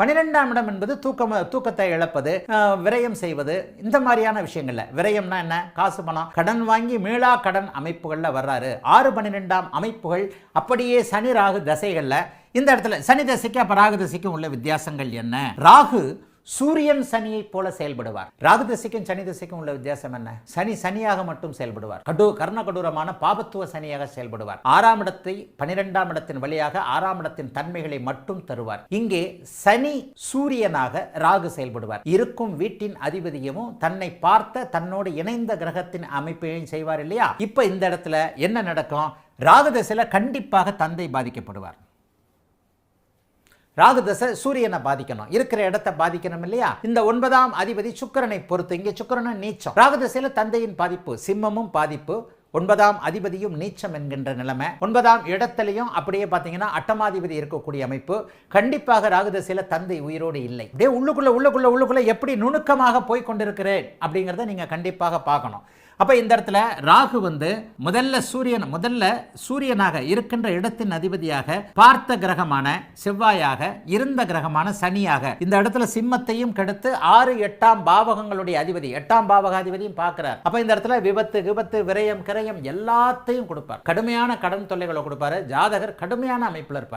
பன்னிரெண்டாம் இடம் என்பது தூக்கம் தூக்கத்தை இழப்பது விரயம் செய்வது இந்த மாதிரியான விஷயங்கள்ல. விரயம்னா என்ன? காசு பணம். கடன் வாங்கி மீளா கடன் அமைப்புகள்ல வர்றாரு. ஆறு பன்னிரெண்டாம் அமைப்புகள் அப்படியே சனி ராகு தசைகள்ல. இந்த இடத்துல சனி தசைக்கு அப்ப ராகு தசைக்கும் உள்ள வித்தியாசங்கள் என்ன? ராகு சூரியன் சனியை போல செயல்படுவார். ராகு தசைக்கும் சனி தசைக்கும் உள்ள வித்தியாசம் என்ன? சனி சனியாக மட்டும் செயல்படுவார். கடு கர்ண கடூரமான பாபத்துவ சனியாக செயல்படுவார். ஆறாம் இடத்தை பனிரெண்டாம் இடத்தின் வழியாக ஆறாம் இடத்தின் தன்மைகளை மட்டும் தருவார். இங்கே சனி சூரியனாக ராகு செயல்படுவார். இருக்கும் வீட்டின் அதிபதியமும் தன்னை பார்த்த தன்னோடு இணைந்த கிரகத்தின் அமைப்பையும் செய்வார் இல்லையா? இப்ப இந்த இடத்துல என்ன நடக்கும்? ராகு திசையில கண்டிப்பாக தந்தை பாதிக்கப்படுவார். ராகு தசை சூரியனை பாதிக்கணும். இருக்கிற இடத்தை பாதிக்கணும் இல்லையா? இந்த ஒன்பதாம் அதிபதி சுக்கிரனை பொறுத்து. இங்கே சுக்கிரனும் நீச்சம். ராகு தசையில தந்தையின் பாதிப்பு சிம்மமும் பாதிப்பு ஒன்பதாம் அதிபதியும் நீச்சம் என்கின்ற நிலைமை. ஒன்பதாம் இடத்துலையும் அப்படியே பார்த்தீங்கன்னா அட்டமாதிபதி இருக்கக்கூடிய அமைப்பு. கண்டிப்பாக ராகுதசையில் தந்தை உயிரோடு இல்லை. அப்படியே உள்ளுக்குள்ள உள்ளுக்குள்ள உள்ளுக்குள்ள எப்படி நுணுக்கமாக போய் கொண்டிருக்கிறேன் அப்படிங்கிறத நீங்கள் கண்டிப்பாக பார்க்கணும். அப்போ இந்த இடத்துல ராகு வந்து முதல்ல சூரியன் முதல்ல சூரியனாக இருக்கின்ற இடத்தின் அதிபதியாக பார்த்த கிரகமான செவ்வாயாக இருந்த கிரகமான சனியாக இந்த இடத்துல சிம்மத்தையும் கெடுத்து ஆறு எட்டாம் பாவகங்களுடைய அதிபதி எட்டாம் பாவகாதிபதியும் பார்க்கிறார். அப்போ இந்த இடத்துல விபத்து விபத்து விரயம் கிரயம் எல்லாத்தையும் கொடுப்பார். கடுமையான கடன் தொல்லைகளை கொடுப்பாரு. ஜாதகர் கடுமையான அமைப்பில் இருப்பார்.